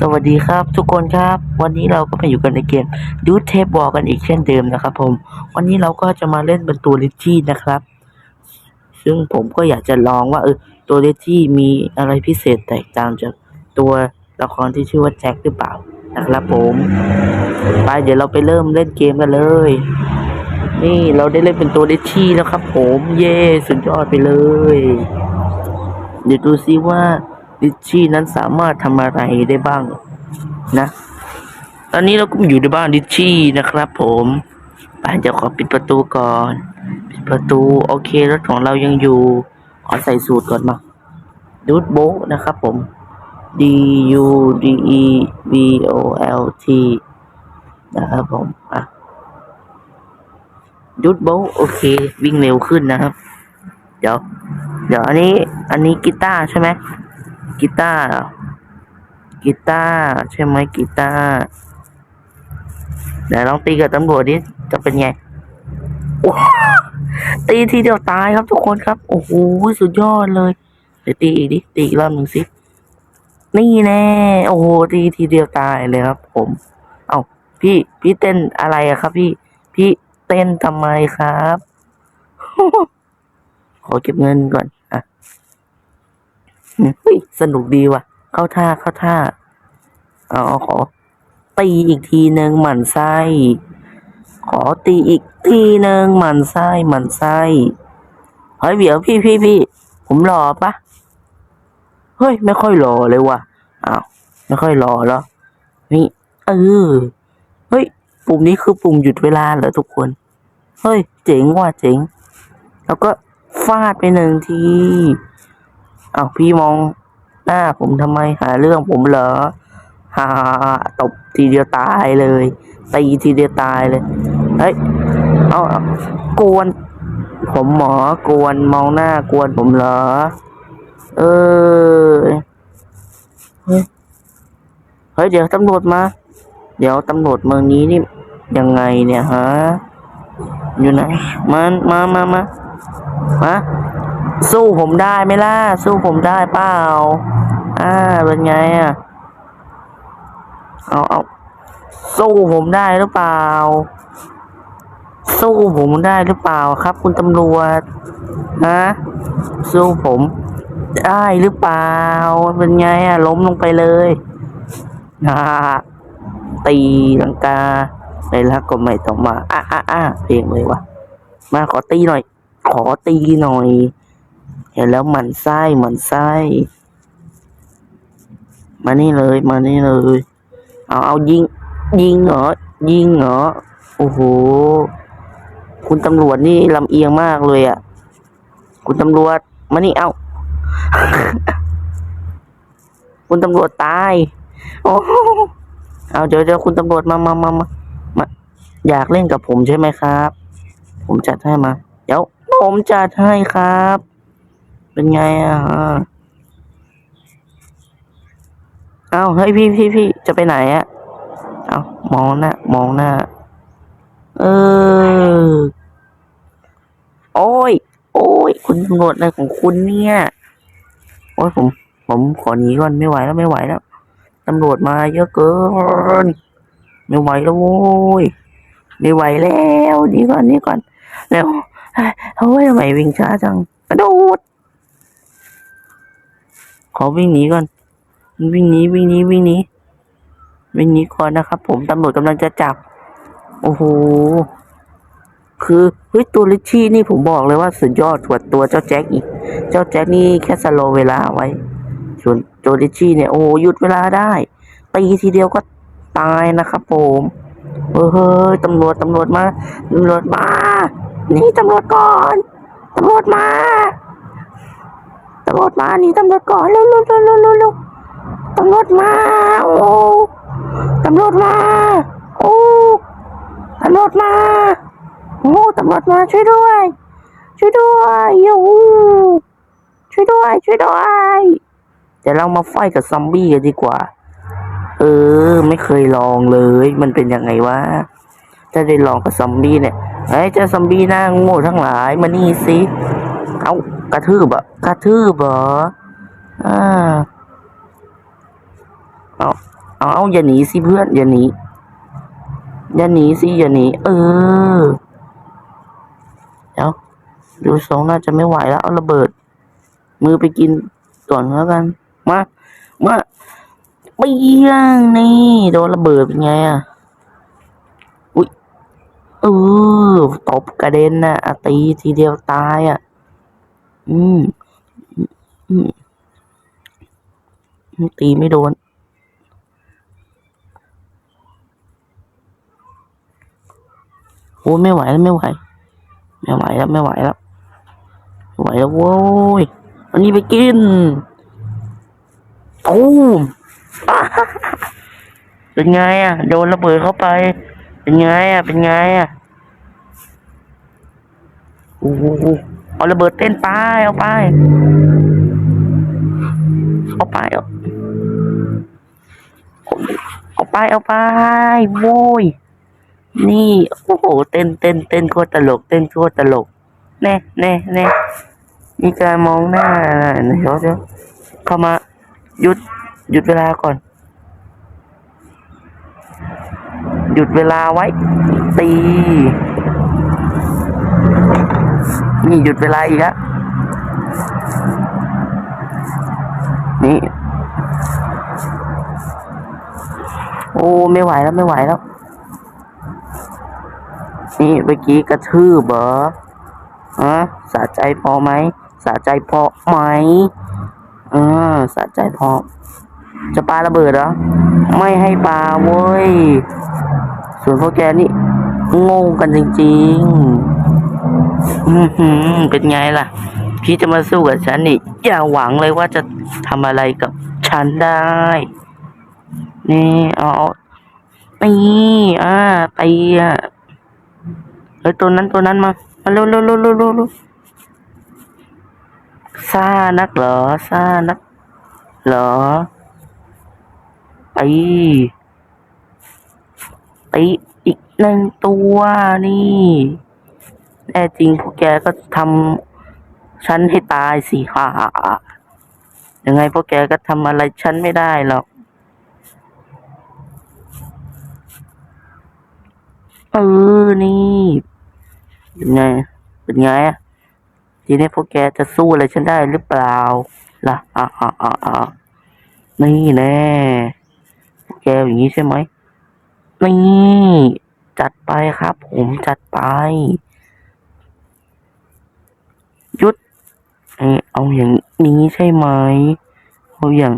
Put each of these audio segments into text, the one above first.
สวัสดีครับทุกคนครับ วันนี้เราก็มาอยู่กันในเกมดูเทปบอลกันอีกเช่นเดิมนะครับผม วันนี้เราก็จะมาเล่นเป็นตัวลิชี่นะครับ ซึ่งผมก็อยากจะลองว่าเออตัวลิชี่มีอะไรพิเศษแตกต่างจากตัวละครที่ชื่อว่าแจ็คหรือเปล่านะครับผมไปเดี๋ยวเราไปเริ่มเล่นเกมกันเลย นี่เราได้เล่นเป็นตัวลิชี่แล้วครับ ผมเย่สุดยอดไปเลย เดี๋ยวดูซิว่า ลิชชี่นั้นสามารถทำอะไรได้บ้างนะ ตอนนี้เราก็อยู่ในบ้านลิชชี่นะครับผมปเดี๋ยวขอปิดประตูก่อน ปิดประตู โอเครถของเรายังอยู่ ขอใส่สูตรก่อนมาดูดโบะนะครับผม D U D E B O L T นะครับผมอะดูดโบะโอเค วิ่งเร็วขึ้นนะครับ เดี๋ยว เดี๋ยวอันนี้ อันนี้กีตาร์ใช่ไหม กีตาร์กีตาร์ใช่ไหมกีตาร์เดี๋ยวลองตีกับตำรวจดิจะเป็นไงตีทีเดียวตายครับทุกคนครับ โอ้โหสุดยอดเลยเดี๋ยวตีอีกดิตีอีกรอบหนึ่งสินี่แน่โอ้โหตีทีเดียวตายเลยครับ ผม เอ้าพี่พี่เต้นอะไรอะครับ พี่พี่เต้นทำไมครับ ขอเก็บเงินก่อน สนุกดีว่ะ เข้าท่าเข้าท่า เอาเอขอ ตีอีกทีหนึ่งหมั่นไส้ ขอตีอีกทีหนึ่งหมั่นไส้หมั่นไส้เฮ้ยเดี๋ยวพี่พี่พี่ผมรอปะเฮ้ย ไม่ค่อยรอเลยว่ะอ้าวไม่ค่อยรอแล้วนี่เออเฮ้ย ปุ่มนี้คือปุ่มหยุดเวลาเหรอทุกคน เฮ้ย เจ๋งว่ะเจ๋ง แล้วก็ฟาดไปหนึ่งที อ้าวพี่มองหน้าผมทำไมหาเรื่องผมเหรอฮ่าตบทีเดียวตายเลยตีทีเดียวตายเลยเฮ้ยเอาเอากวนผมหมอกวนมองหน้ากวนผมเหรอ เออเฮ้ยเฮ้ยเดี๋ยวตำรวจมา เดี๋ยวตำรวจเมืองนี้นี่ยังไงเนี่ยฮะอยู่ไหนมันมามามามา สู้ผมได้ไหมล่ะ สู้ผมได้เปล่า อ่า เป็นไงอะ เอาเอาสู้ผมได้หรือเปล่า สู้ผมได้หรือเปล่าครับ คุณตำรวจฮะสู้ผมได้หรือเปล่า เป็นไงอะ ล้มลงไปเลยฮ่าตีลังกาในรักก็ไม่ต้องมา อะอะอะเพลงเลยวะมาขอตีหน่อย ขอตีหน่อย เห็นแล้วหมันไส้หมันไส้ มานี่เลยมานี่เลย เอาเอายิง ยิงเหรอ ยิงเหรอ โอ้โห คุณตำรวจนี่ลำเอียงมากเลยอะ คุณตำรวจ มานี่เอา คุณตำรวจตาย โอ้เอาเดี๋ยวเดี๋ยวคุณตำรวจมามามามามา อยากเล่นกับผมใช่ไหมครับ ผมจัดให้มา เดี๋ยวผมจัดให้ครับ เป็นไงอะเอาเฮ้ยพี่พี่พี่จะไปไหนอะเอามองหน้ามองหน้า เออ โอ้ย โอ้ย คุณตำรวจอะไรของคุณเนี่ย โอ้ยผม ผมขอหนีก่อนไม่ไหวแล้วไม่ไหวแล้วตำรวจมาเยอะเกิน ไม่ไหวแล้วโว้ย ไม่ไหวแล้วหนีก่อนนีก่อนแล้วเฮ้ยทำไมวิ่งช้าจังกระโดด ขอวิ่งหนีก่อน วิ่งหนีวิ่งหนีวิ่งหนีวิ่งหนีก่อนนะครับ ผมตำรวจกำลังจะจับ โอ้โห คือเฮ้ยตัวลิชชี่นี่ผมบอกเลยว่าสุดยอดกว่าตัวเจ้าแจ็คอีก เจ้าแจ็คนี่แค่สโลเวลาไว้ ส่วนตัวลิชชี่เนี่ยโอ้หยุดเวลาได้ตีทีเดียวก็ตายนะครับผมเฮ้ยตำรวจตำรวจมาตำรวจมา นี่ตำรวจก่อนตำรวจมาำรวจมาหนีตำรวจก่อนเร็วเร็วเร็วเร็วเร็วตำรวจมาโอ้ตำรวจมาโอ้ตำรวจมาโอ้ตำรวจมาช่วยด้วย ช่วยด้วยยูช่วยด้วย ช่วยด้วยเดี๋ยวเรามาไฟกับซอมบี้กันดีกว่า เออ ไม่เคยลองเลย มันเป็นยังไงวะถ้าได้ลองกับซอมบี้เนี่ยไอ้เจ้าซอมบี้หน้าโง่ทั้งหลายมานี่สิ เอากระทืบอะกระทืบเหรออ่าเอาเอาเอาอย่าหนีสิเพื่อนอย่าหนีอย่าหนีสิอย่าหนีเออเดี๋ยวดูทรงน่าจะไม่ไหวแล้วเอาระเบิด มือไปกินก่อนแล้วกันมามาเปี้ยงนี่โดนระเบิดเป็นไงอะอุ้ยเออตบกระเด็นนะ่ะตีทีเดียวตายอะ อืมอืมตีไม่โดน โอ้ไม่ไหวแล้วไม่ไหว ไม่ไหวแล้วไม่ไหวแล้วไม่ไหวแล้วโว้ย อันนี้ไปกินตูมเป็นไงอะ โดนระเบิดเข้าไป เป็นไงอะ เป็นไงอะ โอ้โห เอาระเบิดเต้นไปเอาไป เอาไปเอาเอาไปเอาไปโว้ยนี่โอ้โหเต้นเต้นเต้นโคตรตลก เต้นโคตรตลกแน่แน่แน่มีการมองหน้าเดี๋ยวเดี๋ยวเข้ามาหยุดหยุดเวลาก่อน หยุดเวลาไว้ตี นี่หยุดเวลาอีกแล้วนี่โอ้ไม่ไหวแล้วไม่ไหวแล้ว นี่เมื่อกี้กระทืบเหรอฮะสะใจพอไหมสะใจพอไหมเออสะใจพอ จะปาระเบิดเหรอ ไม่ให้ปาเว้ย ส่วนพวกแกนี่งงกันจริง ๆ เป็นไงล่ะ พี่จะมาสู้กับฉันนี่อย่าหวังเลยว่าจะทำอะไรกับฉันได้ นี่เอาตีอ่าตีอะเฮ้ยตัวนั้นตัวนั้นมา มาเร็วเร็วเร็วเร็วเร็วซ่านักเหรอซ่านักเหรอตีตีอีกหนึ่งตัวนี่ แน่จริงพวกแกก็ทำฉันให้ตายสิฮ่ายังไงพวกแกก็ทำอะไรฉันไม่ได้หรอกเออนี่เป็นไงเป็นไงอะทีนี้พวกแกจะสู้อะไรฉันได้หรือเปล่าล่ะอ่าอ่าอ่าอ่านี่แน่พวกแกอย่างนี้ใช่ไหมนี่จัดไปครับ ผมจัดไปหยุด เอ้ยเอาอย่างนี้ใช่ไหมเอาอย่าง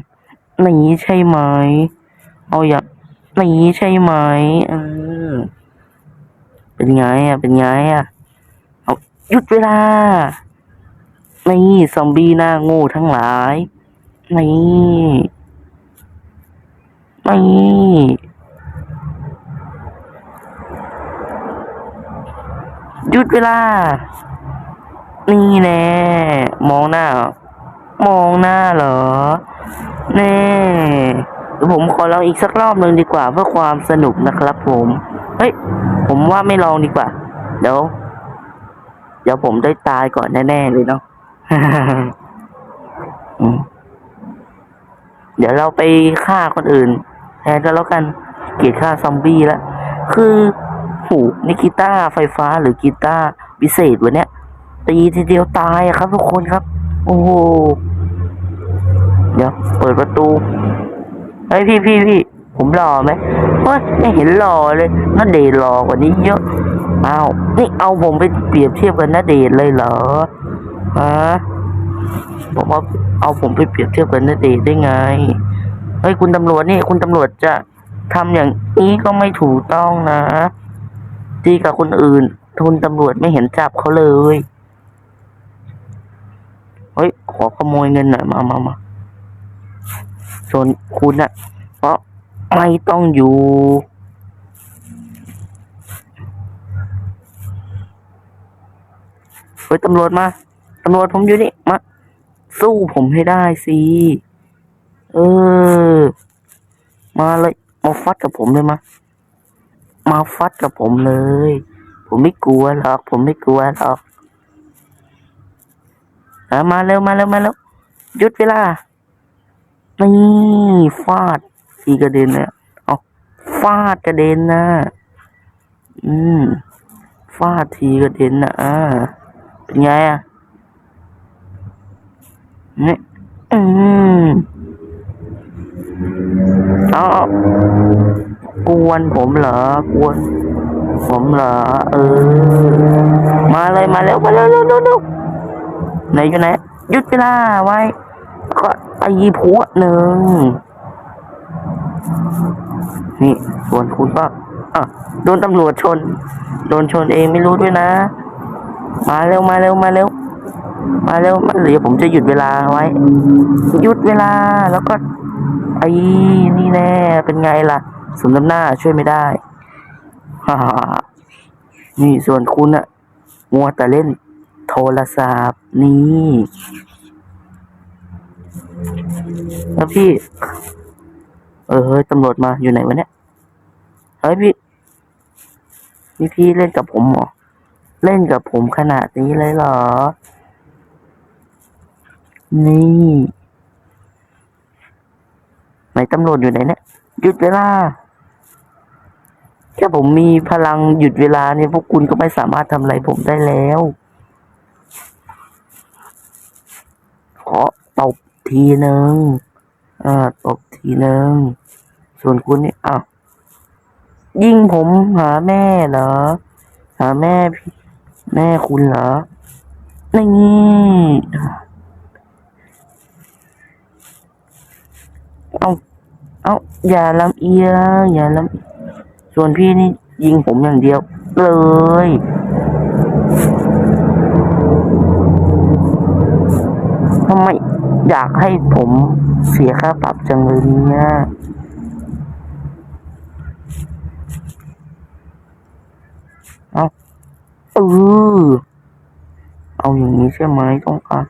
นี้ใช่ไหมเอาอย่างนี้ใช่ไหมเออเป็นไงอะ เป็นไงอะ เอาหยุดเวลา นี่ซอมบี้หน้าโง่ทั้งหลาย นี่นี่หยุดเวลา นี่แน่มองหน้า มองหน้าเหรอ แน่เดี๋ยวผมขอลองอีกสักรอบหนึ่งดีกว่าเพื่อความสนุกนะครับผม เฮ้ย ผมว่าไม่ลองดีกว่า เดี๋ยว เดี๋ยวผมได้ตายก่อนแน่ๆเลยเนาะเดี๋ยวเราไปฆ่าคนอื่นแทนก็แล้วกัน เกลียดฆ่าซอมบี้แล้ว คือหูนี่กีตาร์ไฟฟ้าหรือกีตาร์พิเศษวันเนี้ย ตีทีเดียวตายครับ ทุกคนครับ โอ้โหเดี๋ยวเปิดประตูเฮ้ยพี่พี่พี่ผมหล่อไหมเฮ้ยไม่เห็นหล่อเลยน่าเดชน์หล่อกว่านี้เยอะอ้าวนี่เอาผมไปเปรียบเทียบกับนาเดชน์เลยเหรอฮะผมว่าเอาผมไปเปรียบเทียบกับนาเดชน์ได้ไงเฮ้ยคุณตำรวจนี่ คุณตำรวจจะทำอย่างนี้ก็ไม่ถูกต้องนะดีกับคนอื่นทุนตำรวจไม่เห็นจับเขาเลย เฮ้ย ขอขโมยเงินหน่อยมามามาส่วนคุณน่ะเพราะไม่ต้องอยู่เฮ้ยตำรวจมา ตำรวจผมอยู่นี่ มา สู้ผมให้ได้สิ เออ มาเลย มาฟัดกับผมเลยมา มาฟัดกับผมเลย ผมไม่กลัวหรอก ผมไม่กลัวหรอก อะมาเร็วมาเร็วมาเร็วหยุดเวลา นี่ฟาดทีกระเด็นเลยเอาฟาดกระเด็นนะ อืม ฟาดทีกระเด็นนะอ่าเป็นไงอะนี่อืมเอาเอกวนผมเหรอกวน ผมเหรอ เออ มาเลยมาแล้วมาเร็วเร็วเร็วเร็ว ไหนอยู่ไหนหยุดเวลาไว้ ก็ไอ้ผัวหนึ่งนี่ส่วนคุณก็อะโดนตำรวจชน โดนชนเองไม่รู้ด้วยนะ มาเร็วมาเร็วมาเร็วมาเร็วมาเดี๋ยวผมจะหยุดเวลาไว้ หยุดเวลาแล้วก็ไอ้นี่แน่ เป็นไงล่ะสมน้ำหน้าช่วยไม่ได้ฮ่าฮ่าฮ่านี่ส่วนคุณอะมัวแต่เล่น โทรศัพท์นี่แล้วพี่ เออเฮ้ยตำรวจมาอยู่ไหนวะเนี่ยเฮ้ยพี่นี่พี่เล่นกับผมเหรอเล่นกับผมขนาดนี้เลยเหรอ นี่ ไหนตำรวจอยู่ไหนเนี่ยหยุดเวลาแค่ผมมีพลังหยุดเวลาเนี่ยพวกคุณก็ไม่สามารถทำอะไรผมได้แล้ว ขอตบทีหนึ่งอ่าตบทีหนึ่งส่วนคุณนี่อ้าวยิงผมหาแม่เหรอ หาแม่พี่แม่คุณเหรอนี่เอาเอาอย่าลำเอียงอย่าลำส่วนพี่นี่ยิงผมอย่างเดียว เลยทำ ไม่อยากให้ผมเสียค่าปรับจังเลยเนี่ยเอาเออเอาอย่างนี้ใช่ไหมต้องการ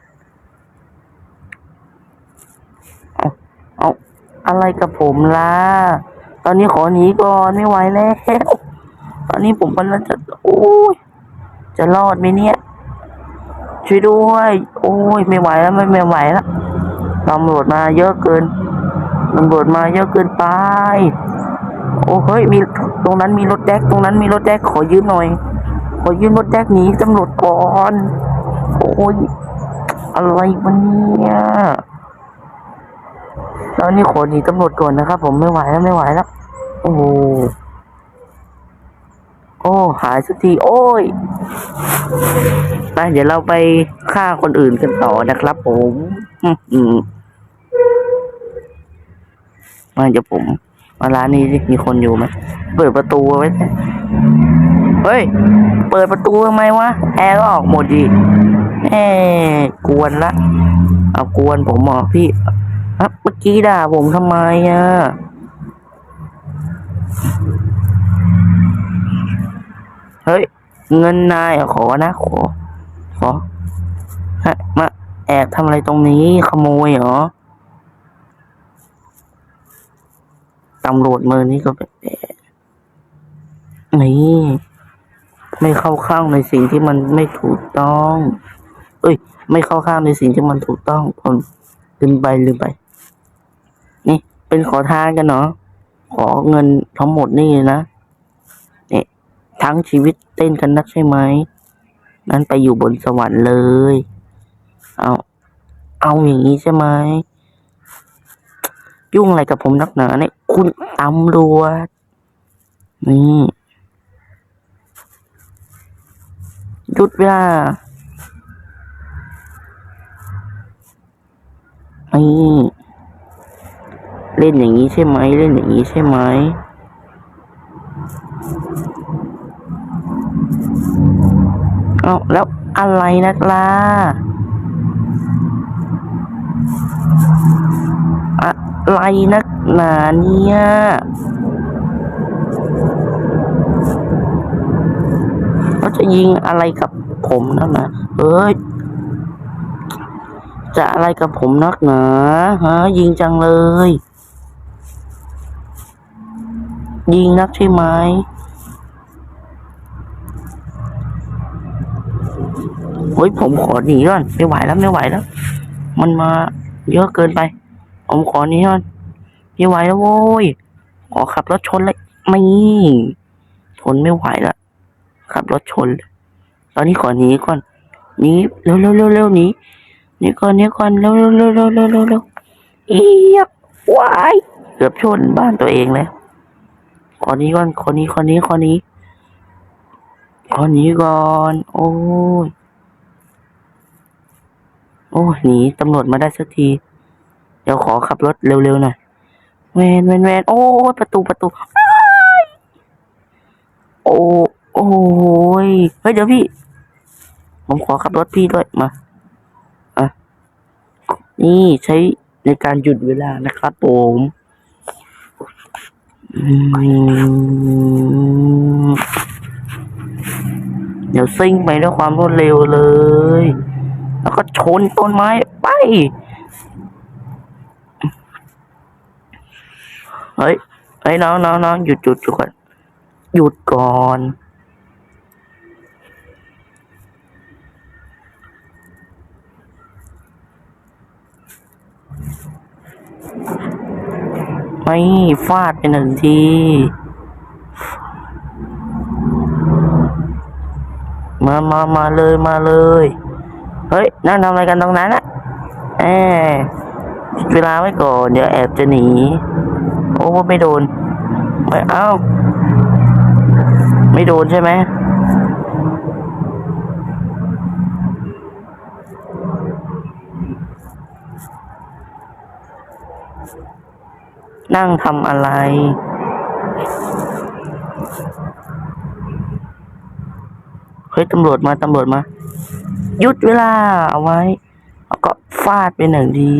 เอาเอาอะไรกับผมล่ะ ตอนนี้ขอหนีก่อนไม่ไหวแล้ว ตอนนี้ผมกำลังจะ โอ้ย จะรอดไหมเนี่ย ช่วยด้วย โอ้ยไม่ไหวแล้วไม่ไม่ไหวแล้วตำรวจมาเยอะเกินตำรวจมาเยอะเกินไป โอ้เฮ้ยมีตรงนั้นมีรถแจ็คตรงนั้นมีรถแจ็คขอยืมหน่อย ขอยืมรถแจ็คหนีตำรวจก่อน โอ้ยอะไรวะเนี่ยตอนนี้ขอหนีตำรวจก่อนนะครับ ผมไม่ไหวแล้วไม่ไหวแล้ว โอ้ อ้หายสักทีโอ้ยไปเดี๋ยวเราไปฆ่าคนอื่นกันต่อนะครับผมอืมมาเดี๋ยวผมมาร้านนี้มีคนอยู่ไหมเปิดประตูไว้เฮ้ย เปิดประตูทำไมวะแอร์ก็ออกหมดดีแหมกวนละเอากวนผมหรอพี่เมื่อกี้ด่าผมทำไมอะ เฮ้ย เงินนายขอนะขอ ขอมาแอบทำอะไรตรงนี้ขโมยเหรอตำรวจมือนี่ก็แบบนี่ไม่เข้าข้างในสิ่งที่มันไม่ถูกต้อง เอ้ย ไม่เข้าข้างในสิ่งที่มันถูกต้องผมลืมไปลืมไป นี่เป็นขอทานกันเนาะขอเงินทั้งหมดนี่นะเนี่ย ทั้งชีวิตเต้นกันนักใช่ไหม นั้นไปอยู่บนสวรรค์เลย เอา เอาอย่างนี้ใช่ไหม ยุ่งอะไรกับผมนักหนาเนี่ย คุณตำรวจ นี่หยุดเวลานี่เล่นอย่างนี้ใช่ไหม เล่นอย่างนี้ใช่ไหม เอาแล้วอะไรนักล่ะอะไรนักหนาเนี่ยเขาจะยิงอะไรกับผมนักหนาเอ้ยจะอะไรกับผมนักหนาฮะยิงจังเลย ยิงนักใช่ไหม เฮ้ยผมขอหนีก่อนไม่ไหวแล้วไม่ไหวแล้ว มันมาเยอะเกินไป ผมขอหนีก่อนพี่ไหวแล้วโว้ยขอขับรถชนเลยไม่ทนไม่ไหวและขับรถชน ตอนนี้ขอหนีก่อนหนีเร็วเร็วเร็วเร็วหนีหนีก่อนหนีก่อนเร็วเร็วเร็วเร็วเร็วเร็วเร็วอียบวายเกือบชนบ้านตัวเองแล้วขอนี้ก่อนขอนี้ขอนี้ขอนี้ ขอหนี้ก่อน โอ้ย โอ้หนีตำรวจมาได้สักที เดี๋ยวขอขับรถเร็วๆหน่อยแวนแวนแวนโอ้ยประตูประตู โอ้โอ้ยเฮ้ยเดี๋ยวพี่ ผมขอขับรถพี่ด้วยมาอะนี่ใช้ในการหยุดเวลานะครับผมอืม เดี๋ยวซิ่งไปด้วยความรวดเร็วเลย แล้วก็ชนต้นไม้ไป เฮ้ย เฮ้ยน้องน้องน้องหยุดหยุดหยุดก่อน หยุดก่อน ไม่ฟาดไปหนึ่งที มามามาเลยมาเลย เฮ้ยนั่งทำอะไรกันตรงนั้นอะแอบเวลาไว้ก่อนเดี๋ยวแอบจะหนี โอ้ไม่โดนไม่เอ้า ไม่โดนใช่ไหมนั่งทำอะไร ฮ้ยตำรวจมาตำรวจมา หยุดเวลาเอาไว้แล้วก็ฟาดไปหนึ่งที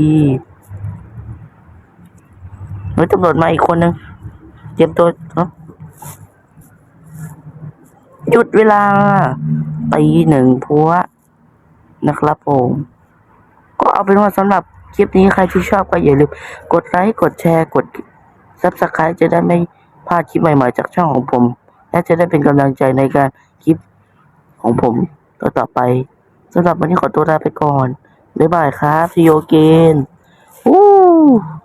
เฮ้ยตำรวจมาอีกคนนึงเตรียมตัวเนาะหยุดเวลาตีหนึ่งพัวนะครับผม ก็เอาเป็นว่าสำหรับคลิปนี้ใครที่ชอบก็อย่าลืมกดไลค์กดแชร์กดซับสไคร b e จะได้ไม่พลาดคลิปใหม่ๆจากช่องของผม และจะได้เป็นกำลังใจในการคลิป ของผมต่อไปสำหรับวันนี้ขอตัวลาไปก่อน บ๊ายบายครับซีโอเกน Ooh.